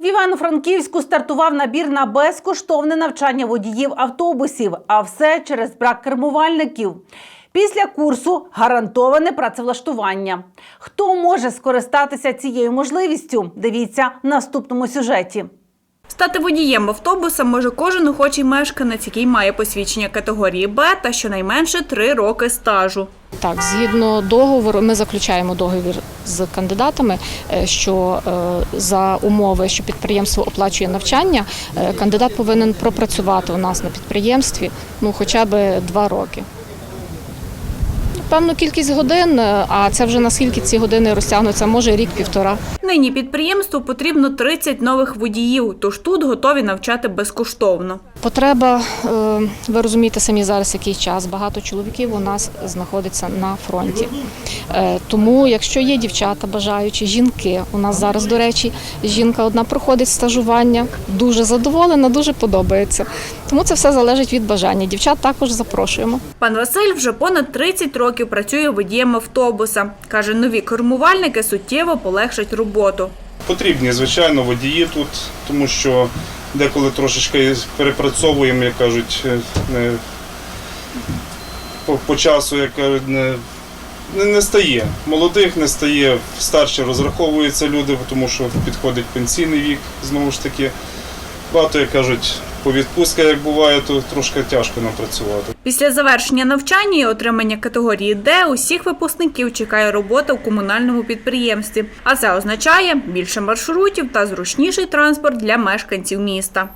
В Івано-Франківську стартував набір на безкоштовне навчання водіїв автобусів, а все через брак кермувальників. Після курсу гарантоване працевлаштування. Хто може скористатися цією можливістю? Дивіться в наступному сюжеті. Стати водієм автобуса може кожен охочий мешканець, який має посвідчення категорії Б та щонайменше три роки стажу. Так, згідно договору, ми заключаємо договір з кандидатами, е, що е, за умови, що підприємство оплачує навчання, е, кандидат повинен пропрацювати у нас на підприємстві ну, хоча б два роки. Певну кількість годин, а це вже наскільки ці години розтягнуться, може рік-півтора. Нині підприємству потрібно 30 нових водіїв, тож тут готові навчати безкоштовно. Потреба, е, ви розумієте самі зараз, який час. Багато чоловіків у нас знаходиться на фронті. Е, Тому, якщо є дівчата, бажаючі, жінки, у нас зараз, до речі, жінка одна проходить стажування, дуже задоволена, дуже подобається. Тому це все залежить від бажання. Дівчат також запрошуємо. Пан Василь вже понад 30 років працює водієм автобуса. Каже, нові кермувальники суттєво полегшать роботу. Потрібні, звичайно, водії тут, тому що деколи трошечки перепрацьовуємо, як кажуть, е, по, по часу, як кажуть, не, не, стає. Молодих не стає, старші розраховуються люди, тому що підходить пенсійний вік, знову ж таки. Багато, як кажуть, по відпустках, як буває, то трошки тяжко нам працювати. Після завершення навчання і отримання категорії Д усіх випускників чекає робота в комунальному підприємстві. А це означає більше маршрутів та зручніший транспорт для мешканців міста.